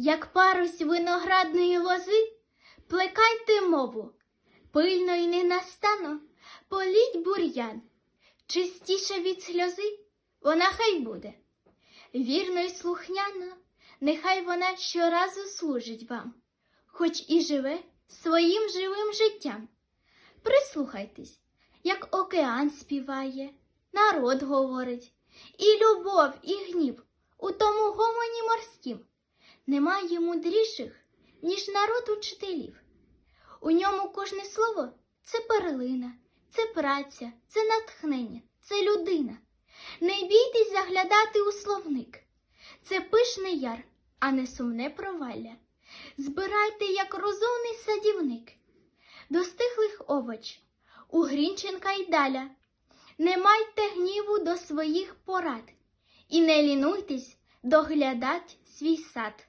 Як парусь виноградної лози, плекайте мову, пильно й ненастанно політь бур'ян, чистіше від сльози вона хай буде. Вірно й слухняно, нехай вона щоразу служить вам, хоч і живе своїм живим життям. Прислухайтесь, як океан співає, народ говорить, і любов, і гнів у тому гомоні. Немає мудріших, ніж народ учителів. У ньому кожне слово це перлина, це праця, це натхнення, це людина. Не бійтесь заглядати у словник. Це пишний яр, а не сумне провалля. Збирайте, як розумний садівник, до стихлих овоч, у Грінченка й даля. Не майте гніву до своїх порад і не лінуйтесь доглядать свій сад.